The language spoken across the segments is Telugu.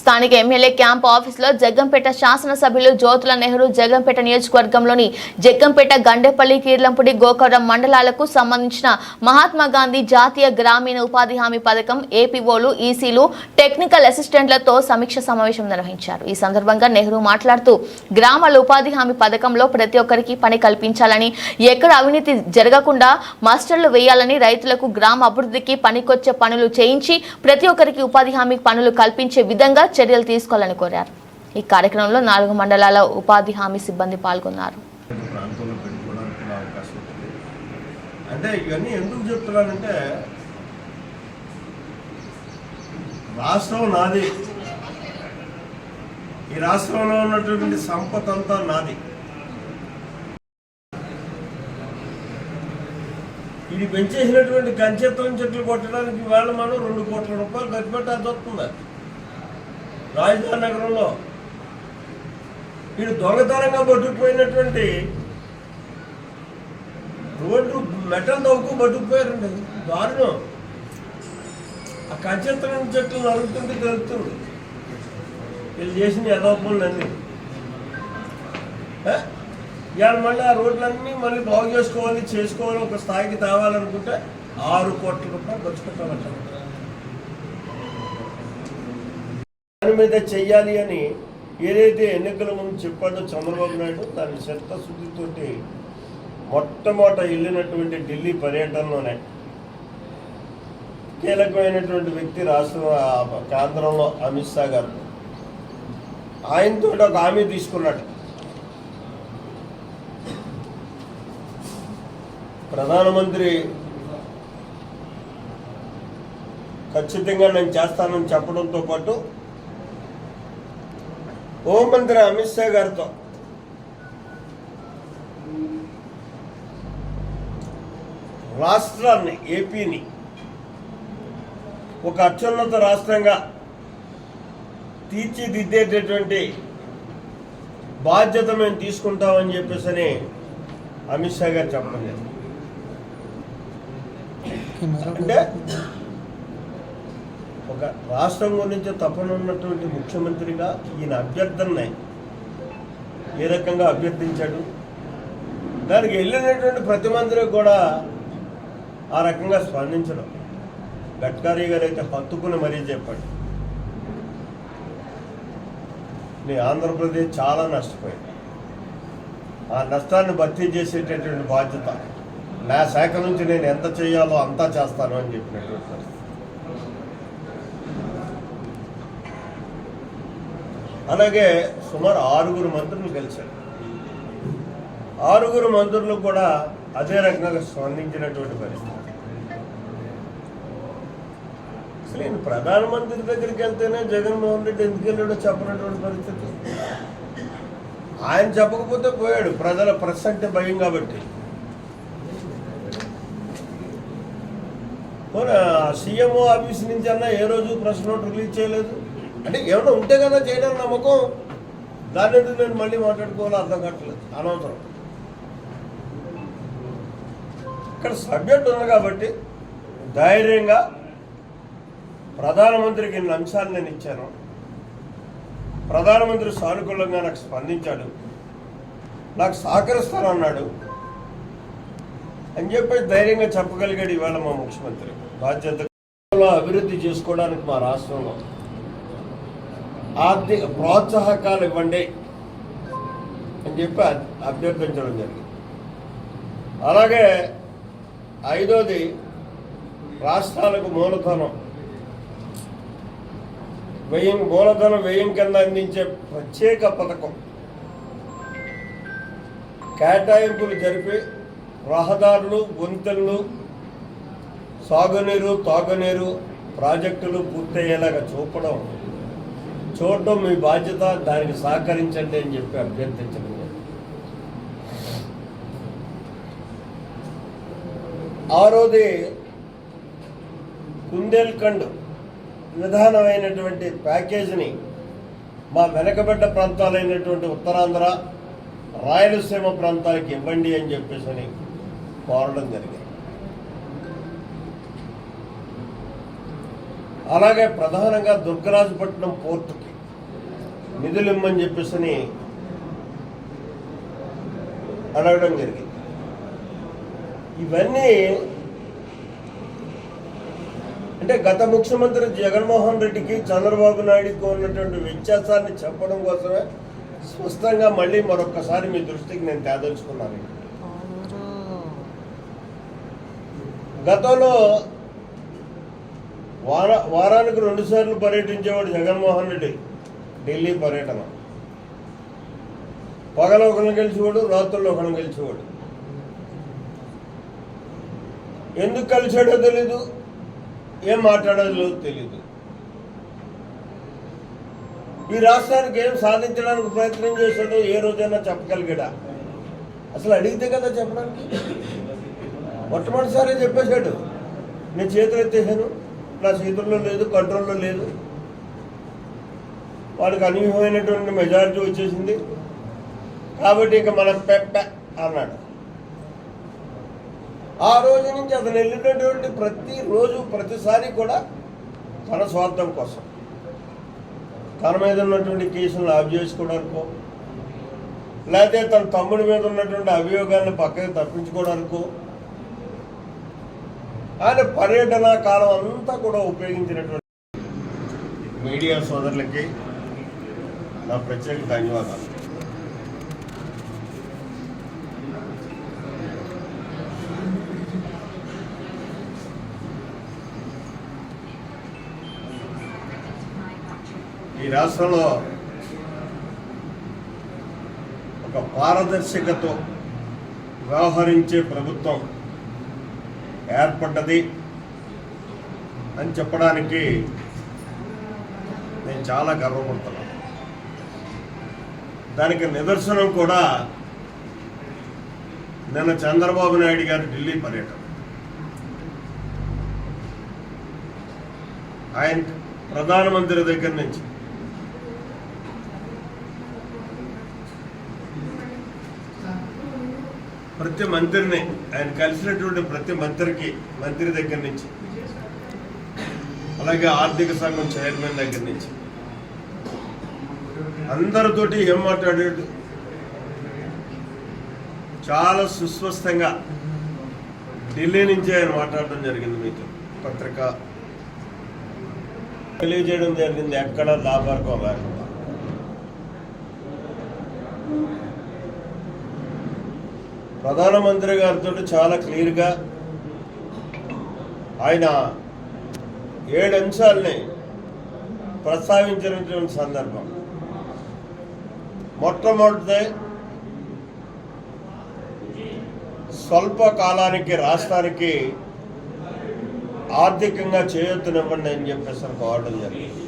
స్థానిక ఎమ్మెల్యే క్యాంప్ ఆఫీసులో జగ్గంపేట శాసనసభ్యులు జ్యోతుల నెహ్రూ జగ్గంపేట నియోజకవర్గంలోని జగ్గంపేట గండేపల్లి కీర్లంపుడి గోకవరం మండలాలకు సంబంధించిన మహాత్మా గాంధీ జాతీయ గ్రామీణ ఉపాధి హామీ పథకం ఏపీఓలు ఈసీలు టెక్నికల్ అసిస్టెంట్లతో సమీక్ష సమావేశం నిర్వహించారు. ఈ సందర్భంగా నెహ్రూ మాట్లాడుతూ గ్రామాల ఉపాధి హామీ పథకంలో ప్రతి ఒక్కరికి పని కల్పించాలని ఎక్కడ అవినీతి జరగకుండా మాస్టర్లు వేయాలని రైతులకు గ్రామ అభివృద్ధికి పనికొచ్చే పనులు చేయించి ప్రతి ఒక్కరికి ఉపాధి హామీ పనులు కల్పించే విధంగా చర్యలు తీసుకోవాలని కోరారు. ఈ కార్యక్రమంలో నాలుగు మండలాల ఉపాధి హామీ సిబ్బంది పాల్గొన్నారు. అంటే ఇవన్నీ ఎందుకు చెప్తున్నానంటే రాష్ట్రం నాది. ఈ రాష్ట్రంలో ఉన్నటువంటి సంపద అంతా నాది. ఇది పెంచేసినటువంటి గంచెత్తం చెట్లు కొట్టడానికి ఇవాళ మనం రెండు కోట్ల రూపాయలు ఖర్చు పెట్టాల్సి వస్తుంది రాజధాని నగరంలో వీడు దొంగతనంగా పట్టుకుపోయినటువంటి రోడ్డు మెటల్ తవ్వుకు పట్టుకుపోయారండి దారుణం. ఆ కంచెత్తనం చెట్లు నరుగుతుంటే తెలుస్తుంది వీళ్ళు చేసిన యథోపనులన్నీ ఇవాళ మళ్ళీ ఆ రోడ్లన్నీ మళ్ళీ బాగు చేసుకోవాలి చేసుకోవాలి ఒక స్థాయికి తేవాలనుకుంటే ఆరు కోట్ల రూపాయలు ఖర్చు పెట్టాలంటారు దాని మీద చెయ్యాలి అని ఏదైతే ఎన్నికల ముందు చెప్పాడో చంద్రబాబు నాయుడు దాని శక్తశుద్ధితోటి మొట్టమొదట వెళ్ళినటువంటి ఢిల్లీ పర్యటనలోనే కీలకమైనటువంటి వ్యక్తి రాష్ట్ర కేంద్రంలో అమిత్ షా గారు. ఆయనతో ఒక హామీ తీసుకున్నాడు. ప్రధానమంత్రి ఖచ్చితంగా నేను చేస్తానని చెప్పడంతో పాటు హోంమంత్రి అమిత్ షా గారితో రాష్ట్రాన్ని ఏపీని ఒక అత్యున్నత రాష్ట్రంగా తీర్చిదిద్దేటటువంటి బాధ్యత మేము తీసుకుంటామని చెప్పేసి అని అమిత్ షా గారు చెప్పడం జరిగింది. అంటే ఒక రాష్ట్రం గురించి తప్పనున్నటువంటి ముఖ్యమంత్రిగా ఈయన అభ్యర్థనని ఏ రకంగా అభ్యర్థించాడు? దానికి వెళ్ళినటువంటి ప్రతి మంత్రి కూడా ఆ రకంగా స్పందించడం గడ్కరీ గారు అయితే హత్తుకుని మరీ చెప్పాడు. నీ ఆంధ్రప్రదేశ్ చాలా నష్టపోయింది. ఆ నష్టాన్ని భర్తీ చేసేటటువంటి బాధ్యత నా శాఖ నుంచి నేను ఎంత చేయాలో అంతా చేస్తాను అని చెప్పినటువంటి అలాగే సుమారు ఆరుగురు మంత్రులు గెలిచారు. ఆరుగురు మంత్రులు కూడా అదే రకంగా స్పందించినటువంటి పరిస్థితి. అసలు ఈయన ప్రధానమంత్రి దగ్గరికి వెళ్తేనే జగన్మోహన్ రెడ్డి ఎందుకు వెళ్ళాడో చెప్పినటువంటి పరిస్థితి. ఆయన చెప్పకపోతే పోయాడు. ప్రజల ప్రెస్ అంటే భయం కాబట్టి. సీఎంఓ ఆఫీస్ నుంచి అన్నా ఏ రోజు ప్రెస్ నోట్ రిలీజ్ చేయలేదు? అంటే ఏమైనా ఉంటే కదా చేయడం నమ్మకం. దాని నేను మళ్ళీ మాట్లాడుకోవాలో అర్థం కావట్లేదు. అనవసరం. ఇక్కడ సబ్జెక్ట్ ఉంది కాబట్టి ధైర్యంగా ప్రధానమంత్రికి ఇన్ని అంశాలు నేను ఇచ్చాను. ప్రధానమంత్రి సానుకూలంగా నాకు స్పందించాడు. నాకు సహకరిస్తానన్నాడు. అని చెప్పి ధైర్యంగా చెప్పగలిగాడు ఇవాళ మా ముఖ్యమంత్రి. బాధ్యత అభివృద్ధి చేసుకోవడానికి మా రాష్ట్రంలో ఆర్థిక ప్రోత్సాహకాలు ఇవ్వండి అని చెప్పి అభ్యర్థించడం జరిగింది. అలాగే ఐదోది రాష్ట్రాలకు మూలధనం. వ్యయం మూలధనం వ్యయం కింద అందించే ప్రత్యేక పథకం. కేటాయింపులు జరిపి రహదారులు గుంతలు సాగునీరు తాగునీరు ప్రాజెక్టులు పూర్తయ్యేలాగా చూపడం చూడడం మీ బాధ్యత దానికి సహకరించండి అని చెప్పి అభ్యర్థించడం ఆరోది కుందేల్ఖండ్ విధానమైనటువంటి ప్యాకేజీని మా వెనకబడ్డ ప్రాంతాలైనటువంటి ఉత్తరాంధ్ర రాయలసీమ ప్రాంతాలకు ఇవ్వండి అని చెప్పేసి అని కోరడం జరిగింది. అలాగే ప్రధానంగా దుర్గరాజపట్నం పోర్టుకి నిధులు ఇమ్మని చెప్పేసి అడగడం జరిగింది. ఇవన్నీ అంటే గత ముఖ్యమంత్రి జగన్మోహన్ రెడ్డికి చంద్రబాబు నాయుడుకి ఉన్నటువంటి వ్యత్యాసాన్ని చెప్పడం కోసమే స్పష్టంగా మళ్ళీ మరొకసారి మీ దృష్టికి నేను తేదలుచుకున్నాను. గతంలో వార వారానికి రెండు సార్లు పర్యటించేవాడు జగన్మోహన్ రెడ్డి. ఢిల్లీ పర్యటన. పగలు ఒకరిని గెలిచేవాడు రాత్రుల్లో ఒకరిని గెలిచేవాడు. ఎందుకు కలిసాడో తెలీదు ఏం మాట్లాడాలో తెలీదు. ఈ రాష్ట్రానికి ఏం సాధించడానికి ప్రయత్నం చేశాడో ఏ రోజైనా చెప్పగలిగాడా? అసలు అడిగితే కదా చెప్పడానికి. మొట్టమొదటిసారి చెప్పేశాడు. నేను చేతులు ఎత్తేసాను నా చేతుల్లో లేదు కంట్రోల్లో లేదు. వాడికి అనూహ్యమైనటువంటి మెజారిటీ వచ్చేసింది. కాబట్టి ఇక మనం పెప్ప అన్నాడు. ఆ రోజు నుంచి అతను వెళ్ళినటువంటి ప్రతి రోజు ప్రతిసారి కూడా తన స్వార్థం కోసం. తన మీద ఉన్నటువంటి కేసులను ఆఫ్ చేసుకోవడానికో లేకపోతే తన తమ్ముడి మీద ఉన్నటువంటి అభియోగాలను పక్కకి తప్పించుకోవడానికో ఆయన పర్యటన కాలం అంతా కూడా ఉపయోగించినటువంటి మీడియా సోదరులకి నా ప్రత్యేక ధన్యవాదాలు. ఈ రాష్ట్రంలో ఒక పారదర్శకతో వ్యవహరించే ప్రభుత్వం ఏర్పడ్డది అని చెప్పడానికి నేను చాలా గర్వపడుతున్నాను. దానికి నిదర్శనం కూడా నిన్న చంద్రబాబు నాయుడు గారి ఢిల్లీ పర్యటన. ఆయన ప్రధానమంత్రి దగ్గర నుంచి ప్రతి మంత్రిని ఆయన కలిసినటువంటి ప్రతి మంత్రికి మంత్రి దగ్గర నుంచి అలాగే ఆర్థిక సంఘం చైర్మన్ దగ్గర నుంచి అందరితోటి ఏం మాట్లాడాడు? చాలా సుస్వస్థంగా ఢిల్లీ నుంచి ఆయన మాట్లాడడం జరిగింది మీతో పత్రిక తెలియజేయడం జరిగింది ఎక్కడ లాభార్గం లేకుండా. ప్రధానమంత్రి గారితో చాలా క్లియర్గా ఆయన ఏడు అంశాలని ప్రస్తావించినటువంటి సందర్భం. మొట్టమొదటి స్వల్ప కాలానికి రాష్ట్రానికి ఆర్థికంగా చేయొత్తునివ్వండి అని చెప్పేసి కోవడం జరిగింది.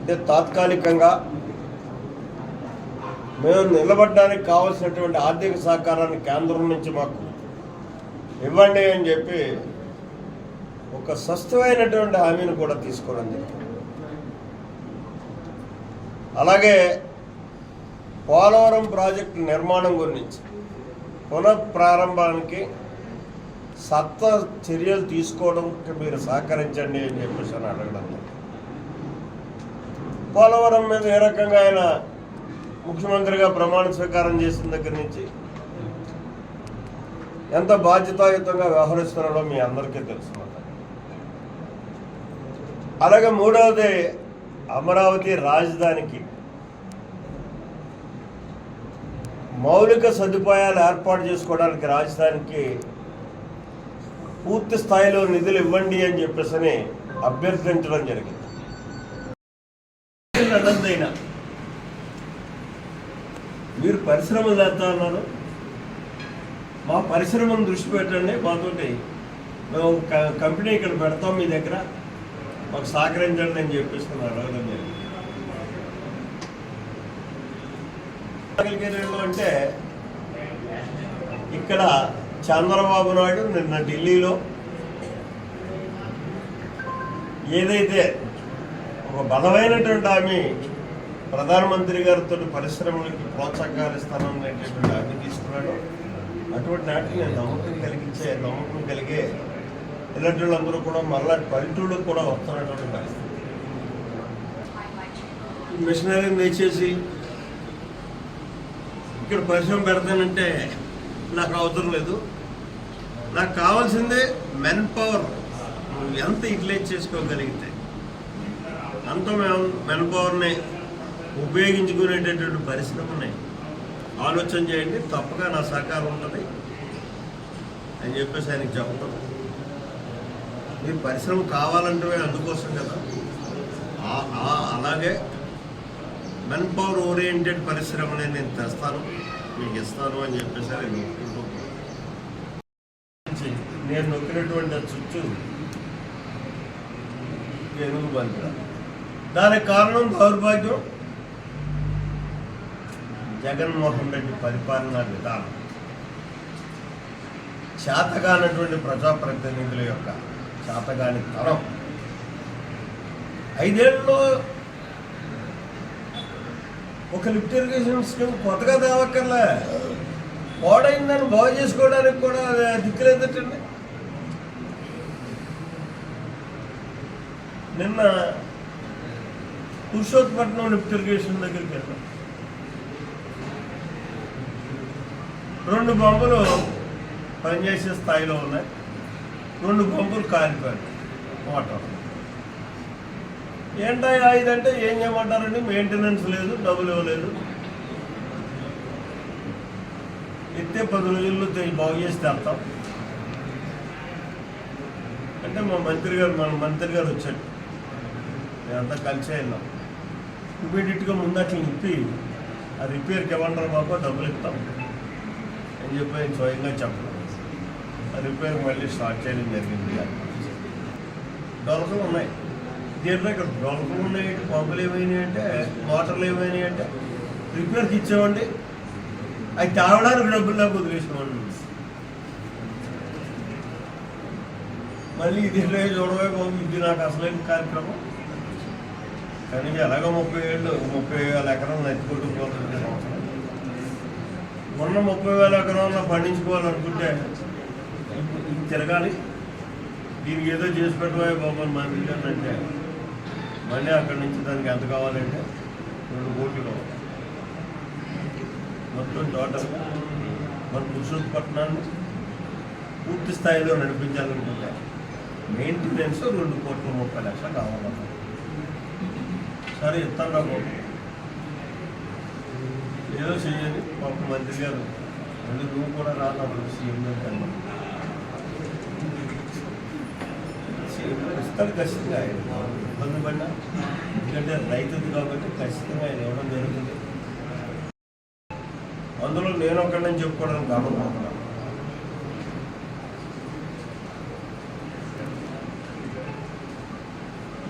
అంటే తాత్కాలికంగా మేము నిలబడడానికి కావాల్సినటువంటి ఆర్థిక సహకారాన్ని కేంద్రం నుంచి మాకు ఇవ్వండి అని చెప్పి ఒక స్వస్థమైనటువంటి హామీని కూడా తీసుకోవడం జరిగింది. అలాగే పోలవరం ప్రాజెక్టు నిర్మాణం గురించి పునఃప్రారంభానికి సత్వ చర్యలు తీసుకోవడానికి మీరు సహకరించండి అని చెప్పేసి అని అడగడం పోలవరం మీద ఏ రకంగా ఆయన ముఖ్యమంత్రిగా ప్రమాణ స్వీకారం చేసిన దగ్గర నుంచి ఎంత బాధ్యతాయుతంగా వ్యవహరిస్తున్నాడో మీ అందరికీ తెలుసు అలాగే మూడవది అమరావతి రాజధానికి మౌలిక సదుపాయాలు ఏర్పాటు చేసుకోవడానికి రాజధానికి పూర్తి స్థాయిలో నిధులు ఇవ్వండి అని చెప్పేసి అభ్యర్థించడం జరిగింది. మీరు పరిశ్రమలు తెస్తా ఉన్నారు మా పరిశ్రమను దృష్టి పెట్టండి మాతోటి మేము కంపెనీ ఇక్కడ పెడతాం మీ దగ్గర. మాకు సహకరించండి అని చెప్పిస్తున్నారు అంటే ఇక్కడ చంద్రబాబు నాయుడు నిన్న ఢిల్లీలో ఏదైతే ఒక బలమైనటువంటి హామీ ప్రధానమంత్రి గారితో పరిశ్రమలకి ప్రోత్సాహకాలు ఇస్తాననేటటువంటి హామీ తీసుకున్నాడు. అటువంటి నాటికి నేను నమ్మకం కలిగించే నమ్మకం కలిగే ఇలాంటి వాళ్ళందరూ కూడా మళ్ళా పల్లెటూళ్ళకు కూడా వస్తున్నటువంటి పరిస్థితి. మిషనరీని తెచ్చేసి ఇక్కడ పరిశ్రమ పెడతానంటే నాకు అవసరం లేదు. నాకు కావాల్సిందే మెన్ పవర్. నువ్వు ఎంత యూటిలైజ్ చేసుకోగలిగితే అంత మెన్ పవర్ని ఉపయోగించుకునేటటువంటి పరిశ్రమని ఆలోచన చేయండి తప్పగా నా సహకారం ఉంటుంది అని చెప్పేసి ఆయనకి చెప్పడం. మీరు పరిశ్రమ కావాలంటే అందుకోసం కదా. అలాగే మెన్ పవర్ ఓరియంటెడ్ పరిశ్రమని నేను తెస్తాను మీకు ఇస్తాను అని చెప్పేసి ఆయన ఒప్పుకుంటూ నేను నొక్కినటువంటి చుట్టూ ఎనుగు బంధ దానికి కారణం దౌర్భాగ్యం. జగన్మోహన్ రెడ్డి పరిపాలనా విధానం చేతగానటువంటి ప్రజాప్రతినిధుల యొక్క చేతగాని తరం. ఐదేళ్ళలో ఒక లిఫ్ట్ ఇరిగేషన్ స్కీమ్ కొత్తగా తేవక్కర్లే. పాడైందని బాగు చేసుకోవడానికి కూడా దిక్కులేదటండి నిన్న పురుషోత్పట్నం లిఫ్ట్ ఇరిగేషన్ దగ్గరికి వెళ్ళాం. రెండు బొమ్మలు పనిచేసే స్థాయిలో ఉన్నాయి. రెండు బొమ్మలు కాలిపోయాయి. వాటర్. ఏంటయ్యా ఇదంటే ఏం చేయమంటారండి? మెయింటెనెన్స్ లేదు డబ్బులు ఇవ్వలేదు. ఎత్తే పది రోజుల్లో బాగు చేసి తెస్తాం. అంటే మా మంత్రి గారు మన మంత్రి గారు వచ్చాడు మేమంతా కలిసి వెళ్ళాం ఇమీడియట్గా ముందు అట్లా నింపి ఆ రిపేర్కి ఇవ్వంటారు బాబు డబ్బులు ఇస్తాం. అని చెప్పి నేను స్వయంగా చెప్పడం. రిపేర్ మళ్ళీ స్టార్ట్ చేయడం జరిగింది. డొలకలు ఉన్నాయి. దీంట్లో ఇక్కడ డొలకలు ఉన్నాయి పంపులు ఏమైనాయి అంటే మోటార్లు ఏమైనాయి అంటే రిపేర్కి ఇచ్చామండి అవి తేవడానికి డబ్బులు నాకు వదిలేసామండి మళ్ళీ ఇది ఎట్లా చూడవే బాబు ఇది నాకు అసలైన కార్యక్రమం. కానీ ఎలాగో ముప్పై ఏళ్ళు ముప్పై వేల ఎకరం నెత్తుకుంటుపోతుంది మొన్న ముప్పై వేల ఎకరాల్లో పండించుకోవాలనుకుంటే ఇది తిరగాలి. దీనికి ఏదో చేసి పెట్టబోయే బాబు మా మిలియన్ అంటే మళ్ళీ అక్కడి నుంచి దానికి ఎంత కావాలంటే రెండు కోట్లు కావాలి. మొత్తం టోటల్ మన పురుషోత్పట్నాన్ని పూర్తి స్థాయిలో నడిపించాలనుకుంటే మెయింటెనెన్స్ రెండు కోట్ల ముప్పై లక్షలు కావాలన్నారు సరే ఇస్తాను బాబు. ఏదో చెయ్యండి పాప మంత్రి గారు మళ్ళీ నువ్వు కూడా రానప్పుడు సీఎం గారు ఇస్తాడు ఖచ్చితంగా ఆయన. ఇబ్బంది పడినా ఎందుకంటే రైతుది కాబట్టి ఖచ్చితంగా ఆయన ఇవ్వడం జరుగుతుంది. అందులో నేను ఒక్కడని చెప్పుకోవడానికి గర్వపడుతున్నాను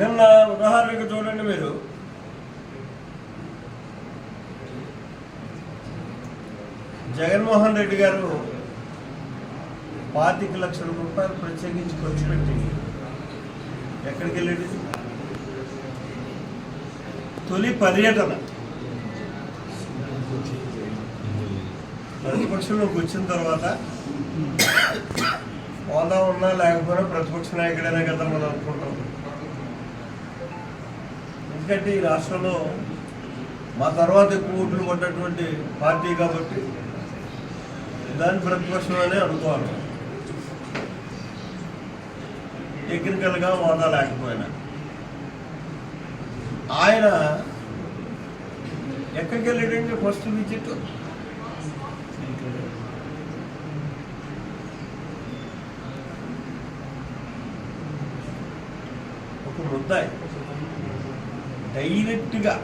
నిన్న ఉదాహరణకు చూడండి మీరు. జగన్మోహన్ రెడ్డి గారు పాతిక లక్షల రూపాయలు ప్రత్యేకించి ఖర్చు పెట్టి ఎక్కడికి వెళ్ళేది తొలి పర్యటన. ప్రతిపక్షంలోకి వచ్చిన తర్వాత హోదా ఉన్నా లేకపోయినా ప్రతిపక్ష నాయకుడైనా కదా మనం అనుకుంటాం. ఎందుకంటే ఈ రాష్ట్రంలో మా తర్వాత ఎక్కువ ఓట్లు పడ్డటువంటి పార్టీ కాబట్టి దాని ప్రతిపక్షమనే అనుకోవాలి. టెక్నికల్గా వాడలేకపోయినా లేకపోయినా. ఆయన ఎక్కడికి వెళ్ళాడండి ఫస్ట్ విజిట్? ఒక ముద్దాయి డైరెక్ట్గా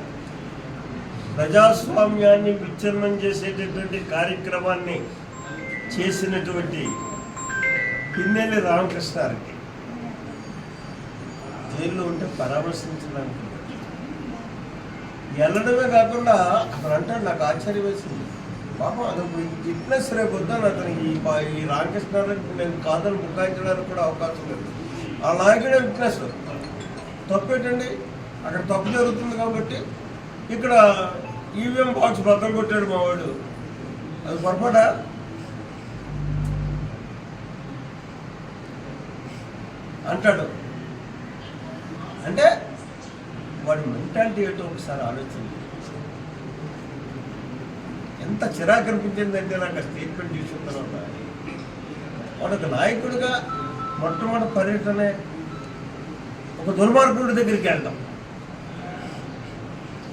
ప్రజాస్వామ్యాన్ని విచ్ఛిన్నం చేసేటటువంటి కార్యక్రమాన్ని చేసినటువంటి పిన్నెల్లి రామకృష్ణారెడ్డి. జైల్లో ఉంటే పరామర్శించడానికి. వెళ్ళడమే కాకుండా అతను అంటాడు నాకు ఆశ్చర్యం వేసింది పాపం అతను ఫిట్నెస్ రేపు వద్దాను అతనికి ఈ రామకృష్ణారెడ్డి నేను కాదని బుకాయించడానికి కూడా అవకాశం లేదు. ఆ నాయకుడే తప్పు తప్పేటండి అక్కడ తప్పు జరుగుతుంది కాబట్టి ఇక్కడ ఈవీఎం బాక్స్ బద్దలు కొట్టాడు మా వాడు. అది పొరపాట? అంటాడు. అంటే వాడి మెంటాలిటీ ఏంటో ఒకసారి ఆలోచన ఎంత చిరాకు అనిపించిందంటే నాకు స్టేట్మెంట్ చూసిన తర్వాత. వాడు ఒక నాయకుడిగా మొట్టమొదటి పర్యటనే ఒక దుర్మార్గుడి దగ్గరికి వెళ్తాం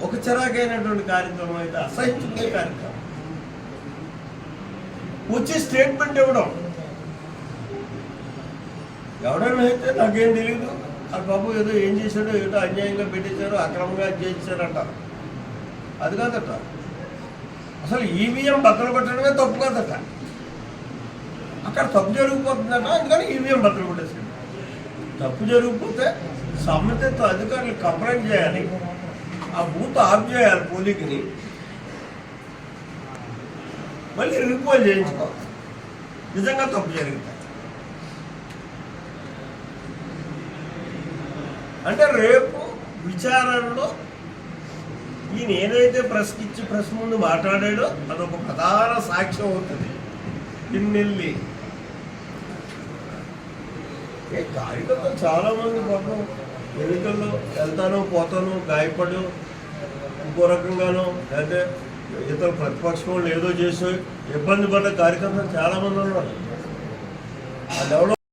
ఒక చిరాకైనటువంటి కార్యక్రమం అయితే అసహించుకునే కార్యక్రమం. వచ్చి స్టేట్మెంట్ ఇవ్వడం. ఎవడైనా అయితే నాకేం తెలియదు ఆ బాబు ఏదో ఏం చేశాడో ఏదో అన్యాయంగా పెట్టించారో అక్రమంగా చేయించారంటారు అది కాదట. అసలు ఈవీఎం బద్దలు కొట్టడమే తప్పు కాదట. అక్కడ తప్పు జరిగిపోతుందట అందుకని ఈవీఎం బద్దలు కొట్టేసాడు తప్పు జరిగిపోతే సంబంధిత అధికారులు కంప్లైంట్ చేయాలి. ఆ బూత్ ఆఫ్ చేయాలి పోలీసుని. మళ్ళీ రిపోల్ చేయించుకోవాలి నిజంగా తప్పు జరిగితే అంటే రేపు విచారణలో ఈయన ఏదైతే ప్రెస్కి ఇచ్చి ప్రశ్న ముందు మాట్లాడాడో అదొక ప్రధాన సాక్ష్యం అవుతుంది. పిన్నెల్లి ఏ కార్యకర్తలు చాలా మంది పాపం ఎన్నికల్లో వెళ్తాను పోతాను గాయపడు ఇంకో రకంగానో లేకపోతే ఇతర ప్రతిపక్షం వాళ్ళు ఏదో చేసి ఇబ్బంది పడ్డ కార్యకర్తలు చాలా మంది ఉన్నారు. ఆ డెవలప్